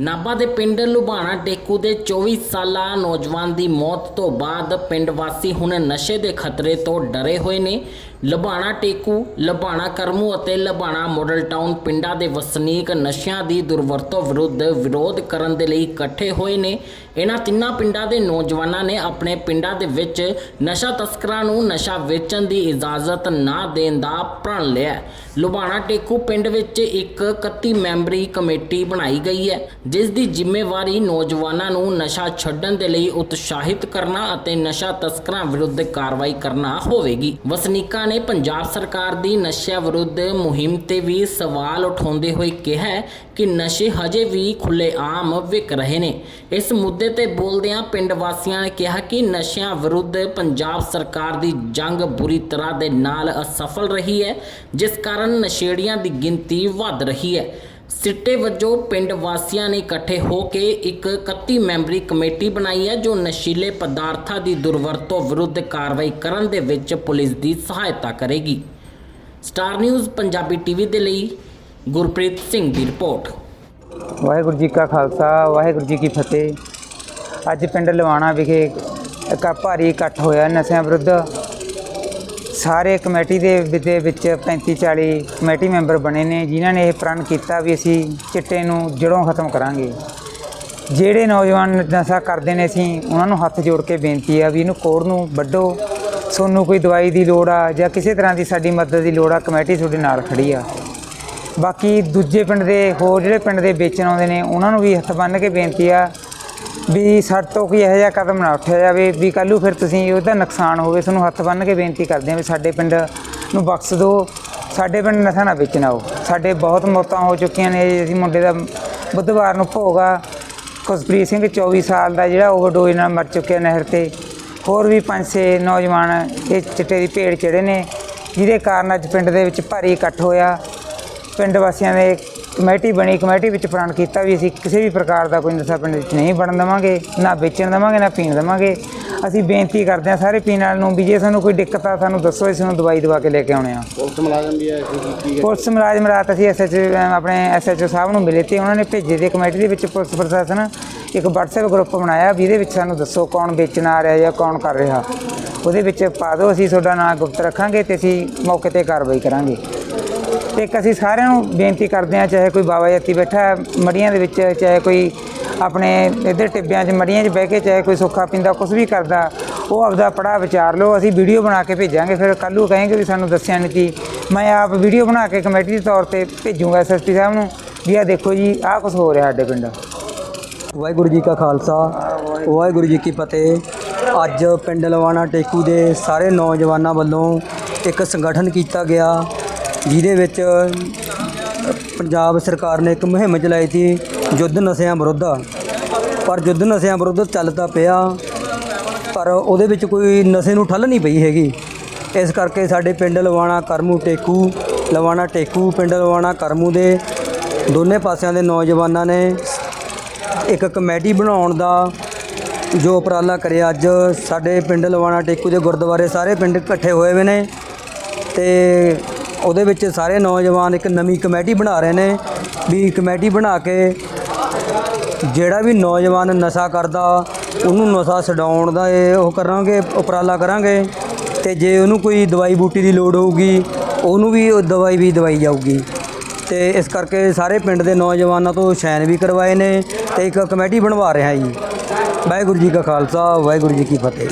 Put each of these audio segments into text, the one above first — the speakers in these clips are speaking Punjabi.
ਨਾਭਾ ਦੇ ਪਿੰਡ ਲੁਬਾਣਾ ਟੇਕੂ ਦੇ 24 ਸਾਲਾ ਨੌਜਵਾਨ ਦੀ ਮੌਤ ਤੋਂ ਬਾਅਦ ਪਿੰਡ ਵਾਸੀ ਹੁਣ ਨਸ਼ੇ ਦੇ ਖਤਰੇ ਤੋਂ ਡਰੇ ਹੋਏ ਨੇ ਲੁਬਾਣਾ ਟੇਕੂ ਲੁਬਾਣਾ ਕਰਮੂ ਅਤੇ ਲੁਬਾਣਾ ਮਾਡਲ ਟਾਊਨ ਪਿੰਡਾਂ ਦੇ ਵਸਨੀਕ ਨਸ਼ਿਆਂ ਦੀ ਦੁਰਵਰਤੋਂ ਵਿਰੁੱਧ ਵਿਰੋਧ ਕਰਨ ਦੇ ਲਈ ਇਕੱਠੇ ਹੋਏ ਨੇ ਇਹਨਾਂ ਤਿੰਨਾਂ ਪਿੰਡਾਂ ਦੇ ਨੌਜਵਾਨਾਂ ਨੇ ਆਪਣੇ ਪਿੰਡਾਂ ਦੇ ਵਿੱਚ ਨਸ਼ਾ ਤਸਕਰਾਂ ਨੂੰ ਨਸ਼ਾ ਵੇਚਣ ਦੀ ਇਜਾਜ਼ਤ ਨਾ ਦੇਣ ਦਾ ਪ੍ਰਣ ਲਿਆ ਹੈ। ਲੁਬਾਣਾ ਟੇਕੂ ਪਿੰਡ ਵਿੱਚ ਇੱਕ 31 ਮੈਂਬਰੀ ਕਮੇਟੀ ਬਣਾਈ ਗਈ ਹੈ ਜਿਸ ਦੀ ਜ਼ਿੰਮੇਵਾਰੀ ਨੌਜਵਾਨਾਂ ਨੂੰ ਨਸ਼ਾ ਛੱਡਣ ਦੇ ਲਈ ਉਤਸ਼ਾਹਿਤ ਕਰਨਾ ਅਤੇ ਨਸ਼ਾ ਤਸਕਰਾਂ ਵਿਰੁੱਧ ਕਾਰਵਾਈ ਕਰਨਾ ਹੋਵੇਗੀ। ਵਸਨੀਕਾਂ ਨੇ ਪੰਜਾਬ ਸਰਕਾਰ ਦੀ ਨਸ਼ਿਆਂ ਵਿਰੁੱਧ ਮੁਹਿੰਮ ਤੇ ਵੀ ਸਵਾਲ ਉਠਾਉਂਦੇ ਹੋਏ ਕਿਹਾ ਕਿ ਨਸ਼ੇ ਹਜੇ ਵੀ ਖੁੱਲ੍ਹੇਆਮ ਵਿਕ ਰਹੇ ਨੇ। ਇਸ ਮੁੱਦੇ ਤੇ ਬੋਲਦਿਆਂ ਪਿੰਡ ਵਾਸੀਆਂ ਨੇ ਕਿਹਾ ਕਿ ਨਸ਼ਿਆਂ ਵਿਰੁੱਧ ਪੰਜਾਬ ਸਰਕਾਰ ਦੀ ਜੰਗ ਬੁਰੀ ਤਰ੍ਹਾਂ ਦੇ ਨਾਲ ਅਸਫਲ ਰਹੀ ਹੈ, ਜਿਸ ਕਾਰਨ ਨਸ਼ੇੜੀਆਂ ਦੀ ਗਿਣਤੀ ਵੱਧ ਰਹੀ ਹੈ। ਸਿੱਟੇ ਵਜੋਂ ਪਿੰਡ ਵਾਸੀਆਂ ਨੇ ਇਕੱਠੇ ਹੋ ਕੇ ਇੱਕ 31 ਮੈਂਬਰੀ ਕਮੇਟੀ ਬਣਾਈ ਹੈ, ਜੋ ਨਸ਼ੀਲੇ ਪਦਾਰਥਾਂ ਦੀ ਦੁਰਵਰਤੋਂ ਵਿਰੁੱਧ ਕਾਰਵਾਈ ਕਰਨ ਦੇ ਵਿੱਚ ਪੁਲਿਸ ਦੀ ਸਹਾਇਤਾ ਕਰੇਗੀ। ਸਟਾਰ ਨਿਊਜ਼ ਪੰਜਾਬੀ ਟੀਵੀ ਦੇ ਲਈ ਗੁਰਪ੍ਰੀਤ ਸਿੰਘ ਦੀ ਰਿਪੋਰਟ। ਵਾਹਿਗੁਰੂ ਜੀ ਕਾ ਖਾਲਸਾ, ਵਾਹਿਗੁਰੂ ਜੀ ਕੀ ਫਤਿਹ। ਅੱਜ ਪਿੰਡ ਲਵਾਣਾ ਵਿਖੇ ਇੱਕ ਭਾਰੀ ਇਕੱਠ ਹੋਇਆ ਨਸ਼ਿਆਂ ਵਿਰੁੱਧ। ਸਾਰੇ ਕਮੇਟੀ ਦੇ ਵਿ- ਦੇ ਵਿੱਚ 35 40 ਕਮੇਟੀ ਮੈਂਬਰ ਬਣੇ ਨੇ, ਜਿਨ੍ਹਾਂ ਨੇ ਇਹ ਪ੍ਰਣ ਕੀਤਾ ਵੀ ਅਸੀਂ ਚਿੱਟੇ ਨੂੰ ਜੜੋਂ ਖਤਮ ਕਰਾਂਗੇ। ਜਿਹੜੇ ਨੌਜਵਾਨ ਨਸ਼ਾ ਕਰਦੇ ਨੇ ਅਸੀਂ, ਉਹਨਾਂ ਨੂੰ ਹੱਥ ਜੋੜ ਕੇ ਬੇਨਤੀ ਆ ਵੀ ਇਹਨੂੰ ਕੋੜ ਨੂੰ ਵੱਢੋ। ਤੁਹਾਨੂੰ ਕੋਈ ਦਵਾਈ ਦੀ ਲੋੜ ਆ ਜਾਂ ਕਿਸੇ ਤਰ੍ਹਾਂ ਦੀ ਸਾਡੀ ਮਦਦ ਦੀ ਲੋੜ ਆ, ਕਮੇਟੀ ਤੁਹਾਡੇ ਨਾਲ ਖੜੀ ਆ। ਬਾਕੀ ਦੂਜੇ ਪਿੰਡ ਦੇ, ਹੋਰ ਜਿਹੜੇ ਪਿੰਡ ਦੇ ਵੇਚਣ ਆਉਂਦੇ ਨੇ, ਉਹਨਾਂ ਨੂੰ ਵੀ ਹੱਥ ਬੰਨ੍ਹ ਕੇ ਬੇਨਤੀ ਆ ਵੀ ਸਾਡੇ ਤੋਂ ਕੋਈ ਇਹੋ ਜਿਹਾ ਕਦਮ ਨਾ ਉੱਠਿਆ ਜਾਵੇ ਵੀ ਕੱਲ੍ਹ ਫਿਰ ਤੁਸੀਂ ਉਹਦਾ ਨੁਕਸਾਨ ਹੋਵੇ, ਤੁਹਾਨੂੰ ਹੱਥ ਬੰਨ੍ਹ ਕੇ ਬੇਨਤੀ ਕਰਦੇ ਹਾਂ ਵੀ ਸਾਡੇ ਪਿੰਡ ਨੂੰ ਬਖਸ਼ ਦਿਓ, ਸਾਡੇ ਪਿੰਡ ਨਸ਼ਾ ਨਾ ਵੇਚਣਾ ਆਓ। ਸਾਡੇ ਬਹੁਤ ਮੌਤਾਂ ਹੋ ਚੁੱਕੀਆਂ ਨੇ, ਅਸੀਂ ਮੁੰਡੇ ਦਾ ਬੁੱਧਵਾਰ ਨੂੰ ਭੋਗਾ ਖੁਸ਼ਪ੍ਰੀਤ ਸਿੰਘ 24 ਸਾਲ ਦਾ ਜਿਹੜਾ ਓਵਰਡੋਜ਼ ਨਾਲ ਮਰ ਚੁੱਕਿਆ ਨਹਿਰ ਤੇ। ਹੋਰ ਵੀ ਪੰਜ ਛੇ ਨੌਜਵਾਨ ਇਹ ਚਿੱਟੇ ਦੀ ਭੇੜ ਚੜੇ ਨੇ, ਜਿਹਦੇ ਕਾਰਨ ਅੱਜ ਪਿੰਡ ਦੇ ਵਿੱਚ ਭਾਰੀ ਇਕੱਠ ਹੋਇਆ। ਪਿੰਡ ਵਾਸੀਆਂ ਦੇ ਕਮੇਟੀ ਬਣੀ ਕਮੇਟੀ ਵਿੱਚ ਪ੍ਰਣ ਕੀਤਾ ਵੀ ਅਸੀਂ ਕਿਸੇ ਵੀ ਪ੍ਰਕਾਰ ਦਾ ਕੋਈ ਨਸ਼ਾ ਪਿੰਡ ਵਿੱਚ ਨਹੀਂ ਬਣਨ ਦੇਵਾਂਗੇ ਨਾ ਵੇਚਣ ਦੇਵਾਂਗੇ ਨਾ ਪੀਣ ਦੇਵਾਂਗੇ। ਅਸੀਂ ਬੇਨਤੀ ਕਰਦੇ ਹਾਂ ਸਾਰੇ ਪੀਣ ਵਾਲਿਆਂ ਨੂੰ ਵੀ ਜੇ ਸਾਨੂੰ ਕੋਈ ਦਿੱਕਤ ਆ ਸਾਨੂੰ ਦੱਸੋ ਅਸੀਂ ਨੂੰ ਦਵਾਈ ਦਵਾ ਕੇ ਲੈ ਕੇ ਆਉਣੇ ਆ ਪੁਲਿਸ ਮੁਲਾਜ਼ਮ ਵੀ ਹੈ ਪੁਲਿਸ ਮੁਲਾਜ਼ਮ ਰਾਤ ਅਸੀਂ ਐਸਐਚ ਆਪਣੇ ਐਸਐਚਓ ਸਾਹਿਬ ਨੂੰ ਮਿਲੇ ਤੇ ਉਹਨਾਂ ਨੇ ਭੇਜੇ ਦੇ ਕਮੇਟੀ ਦੇ ਵਿੱਚ ਪੁਲਿਸ ਪ੍ਰਸ਼ਾਸਨ। ਇੱਕ WhatsApp ਗਰੁੱਪ ਬਣਾਇਆ ਵੀ ਇਹਦੇ ਵਿੱਚ ਸਾਨੂੰ ਦੱਸੋ ਕੌਣ ਵੇਚਣ ਆ ਰਿਹਾ ਜਾਂ ਕੌਣ ਕਰ ਰਿਹਾ। ਉਹਦੇ ਵਿੱਚ ਪਾ ਦਿਓ ਅਸੀਂ ਤੁਹਾਡਾ ਨਾਮ ਗੁਪਤ ਰੱਖਾਂਗੇ ਤੇ ਅਸੀਂ ਮੌਕੇ ਤੇ ਕਾਰਵਾਈ ਕਰਾਂਗੇ। ਤੇ ਇੱਕ ਅਸੀਂ ਸਾਰਿਆਂ ਨੂੰ ਬੇਨਤੀ ਕਰਦੇ ਹਾਂ, ਚਾਹੇ ਕੋਈ ਬਾਬਾ ਜੱਤੀ ਬੈਠਾ ਹੈ ਮੜੀਆਂ ਦੇ ਵਿੱਚ, ਚਾਹੇ ਕੋਈ ਆਪਣੇ ਇੱਧਰ ਟਿੱਬਿਆਂ 'ਚ ਮੜੀਆਂ 'ਚ ਬਹਿ ਕੇ, ਚਾਹੇ ਕੋਈ ਸੁੱਖਾ ਪਿੰਦਾ ਕੁਝ ਵੀ ਕਰਦਾ, ਉਹ ਆਪਦਾ ਪੜਾ ਵਿਚਾਰ ਲਓ, ਅਸੀਂ ਵੀਡੀਓ ਬਣਾ ਕੇ ਭੇਜਾਂਗੇ, ਫਿਰ ਕੱਲ੍ਹ ਨੂੰ ਕहेंगे ਵੀ ਸਾਨੂੰ ਦੱਸਿਆ ਨਹੀਂ ਸੀ ਮੈਂ ਆਪ ਵੀਡੀਓ ਬਣਾ ਕੇ ਕਮੇਟੀ ਦੇ ਤੌਰ ਤੇ ਭੇਜੂੰਗਾ ਐਸਐਸਪੀ ਸਾਹਿਬ ਨੂੰ, ਵੀ ਆਹ ਦੇਖੋ ਜੀ, ਆਹ ਕੁਝ ਹੋ ਰਿਹਾ ਸਾਡੇ ਪਿੰਡ। ਵਾਹਿਗੁਰੂ ਜੀ ਕਾ ਖਾਲਸਾ, ਵਾਹਿਗੁਰੂ ਜੀ ਕੀ ਫਤਿਹ। ਅੱਜ ਪਿੰਡ ਲਵਾਣਾ ਟੇਕੂ ਦੇ ਸਾਰੇ ਨੌਜਵਾਨਾਂ ਵੱਲੋਂ ਇੱਕ ਸੰਗਠਨ ਕੀਤਾ ਗਿਆ। ਜਿਹਦੇ ਵਿੱਚ ਪੰਜਾਬ ਸਰਕਾਰ ਨੇ ਇੱਕ ਮੁਹਿੰਮ ਚਲਾਈ ਸੀ ਯੁੱਧ ਨਸ਼ਿਆਂ ਵਿਰੁੱਧ। ਪਰ ਯੁੱਧ ਨਸ਼ਿਆਂ ਵਿਰੁੱਧ ਚੱਲਦਾ ਪਿਆ। ਪਰ ਉਹਦੇ ਵਿੱਚ ਕੋਈ ਨਸ਼ੇ ਨੂੰ ਠੱਲ ਨਹੀਂ ਪਈ ਹੈਗੀ। ਇਸ ਕਰਕੇ ਸਾਡੇ ਪਿੰਡ ਲਵਾਣਾ, ਕਰਮੂ, ਟੇਕੂ, ਲਵਾਣਾ, ਟੇਕੂ, ਪਿੰਡ ਲਵਾਣਾ, ਕਰਮੂ ਦੇ ਦੋਨੇ ਪਾਸਿਆਂ ਦੇ ਨੌਜਵਾਨਾਂ ਨੇ ਇੱਕ ਕਮੇਟੀ ਬਣਾਉਣ ਦਾ ਜੋ ਉਪਰਾਲਾ ਕਰਿਆ। ਅੱਜ ਸਾਡੇ ਪਿੰਡ ਲਵਾਣਾ, ਟੇਕੂ ਦੇ ਗੁਰਦੁਆਰੇ ਸਾਰੇ ਪਿੰਡ ਇਕੱਠੇ ਹੋਏ ਹੋਏ ਨੇ ਤੇ ਉਹਦੇ ਵਿੱਚ ਸਾਰੇ ਨੌਜਵਾਨ ਇੱਕ ਨਵੀਂ ਕਮੇਟੀ ਬਣਾ ਰਹੇ ਨੇ, ਵੀ ਕਮੇਟੀ ਬਣਾ ਕੇ ਜਿਹੜਾ ਵੀ ਨੌਜਵਾਨ ਨਸ਼ਾ ਕਰਦਾ, ਉਹਨੂੰ ਨਸ਼ਾ ਛਡਾਉਣ ਦਾ ਇਹ ਉਹ ਕਰਾਂਗੇ, ਉਪਰਾਲਾ ਕਰਾਂਗੇ ਤੇ ਜੇ ਉਹਨੂੰ ਕੋਈ ਦਵਾਈ ਬੂਟੀ ਦੀ ਲੋੜ ਹੋਊਗੀ, ਉਹਨੂੰ ਵੀ ਉਹ ਦਵਾਈ ਵੀ ਦਵਾਈ ਜਾਊਗੀ। ਤੇ ਇਸ ਕਰਕੇ ਸਾਰੇ ਪਿੰਡ ਦੇ ਨੌਜਵਾਨਾਂ ਤੋਂ ਸ਼ੈਨ ਵੀ ਕਰਵਾਏ ਨੇ ਤੇ ਇੱਕ ਕਮੇਟੀ ਬਣਵਾ ਰਿਹਾ ਜੀ। ਵਾਹਿਗੁਰੂ ਜੀ ਕਾ ਖਾਲਸਾ, ਵਾਹਿਗੁਰੂ ਜੀ ਕੀ ਫਤਿਹ।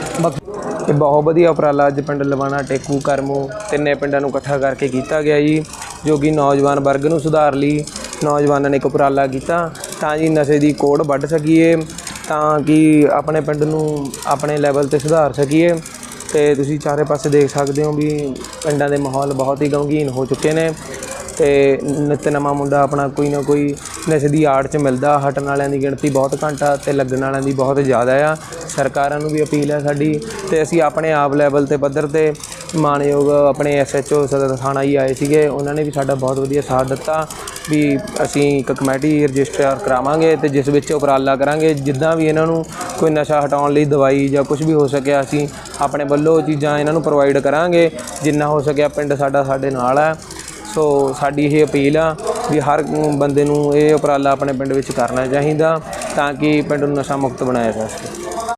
ਇਹ ਬਹੁਤ ਵਧੀਆ ਉਪਰਾਲਾ ਅੱਜ ਪਿੰਡ ਲਵਾਣਾ ਟੇਕੂ ਕਰਮੂ ਤਿੰਨੇ ਪਿੰਡਾਂ ਨੂੰ ਇਕੱਠਾ ਕਰਕੇ ਕੀਤਾ ਗਿਆ ਜੀ, ਜੋ ਕਿ ਨੌਜਵਾਨ ਵਰਗ ਨੂੰ ਸੁਧਾਰ ਲਈ ਨੌਜਵਾਨਾਂ ਨੇ ਇੱਕ ਉਪਰਾਲਾ ਕੀਤਾ, ਤਾਂ ਜੀ ਨਸ਼ੇ ਦੀ ਕੋੜ ਵੱਢ ਸਕੀਏ, ਤਾਂ ਕਿ ਆਪਣੇ ਪਿੰਡ ਨੂੰ ਆਪਣੇ ਲੈਵਲ ਤੇ ਸੁਧਾਰ ਸਕੀਏ, ਤੇ ਤੁਸੀਂ ਚਾਰੇ ਪਾਸੇ ਦੇਖ ਸਕਦੇ ਹੋ ਵੀ ਪਿੰਡਾਂ ਦੇ ਮਾਹੌਲ ਬਹੁਤ ਹੀ ਗਮਗੀਨ ਹੋ ਚੁੱਕੇ ਨੇ, ਤੇ ਨਿੱਤ ਨਵਾਂ ਮੁੰਡਾ ਆਪਣਾ ਕੋਈ ਨਾ ਕੋਈ ਨਸ਼ੇ ਦੀ ਆੜ 'ਚ ਮਿਲਦਾ, ਹਟਣ ਵਾਲਿਆਂ ਦੀ ਗਿਣਤੀ ਬਹੁਤ ਘੱਟ ਆ ਤੇ ਲੱਗਣ ਵਾਲਿਆਂ ਦੀ ਬਹੁਤ ਜ਼ਿਆਦਾ ਆ। ਸਰਕਾਰਾਂ ਨੂੰ ਵੀ ਅਪੀਲ ਹੈ ਸਾਡੀ ਅਤੇ ਅਸੀਂ ਆਪਣੇ ਆਪ ਲੈਵਲ ਤੇ ਪੱਧਰ ਤੇ ਮਾਣਯੋਗ ਆਪਣੇ ਐਸਐਚਓ ਸਦਰ ਥਾਣਾ ਜੀ ਆਏ ਸੀਗੇ, ਉਹਨਾਂ ਨੇ ਵੀ ਸਾਡਾ ਬਹੁਤ ਵਧੀਆ ਸਾਥ ਦਿੱਤਾ ਵੀ ਅਸੀਂ ਇੱਕ ਕਮੇਟੀ ਰਜਿਸਟਰ ਕਰਾਵਾਂਗੇ ਅਤੇ ਜਿਸ ਵਿੱਚ ਉਪਰਾਲਾ ਕਰਾਂਗੇ, ਜਿੱਦਾਂ ਵੀ ਇਹਨਾਂ ਨੂੰ ਕੋਈ ਨਸ਼ਾ ਹਟਾਉਣ ਲਈ ਦਵਾਈ ਜਾਂ ਕੁਝ ਵੀ ਹੋ ਸਕਿਆ ਅਸੀਂ ਆਪਣੇ ਵੱਲੋਂ ਚੀਜ਼ਾਂ ਇਹਨਾਂ ਨੂੰ ਪ੍ਰੋਵਾਈਡ ਕਰਾਂਗੇ, ਜਿੰਨਾ ਹੋ ਸਕਿਆ ਪਿੰਡ ਸਾਡਾ ਸਾਡੇ ਨਾਲ ਹੈ ਸੋ ਸਾਡੀ ਇਹ ਅਪੀਲ ਆ ਵੀ ਹਰ ਬੰਦੇ ਨੂੰ ਇਹ ਉਪਰਾਲਾ ਆਪਣੇ ਪਿੰਡ ਵਿੱਚ ਕਰਨਾ ਚਾਹੀਦਾ ਤਾਂ ਕਿ ਪਿੰਡ ਨੂੰ ਨਸ਼ਾ ਮੁਕਤ ਬਣਾਇਆ ਜਾ ਸਕੇ।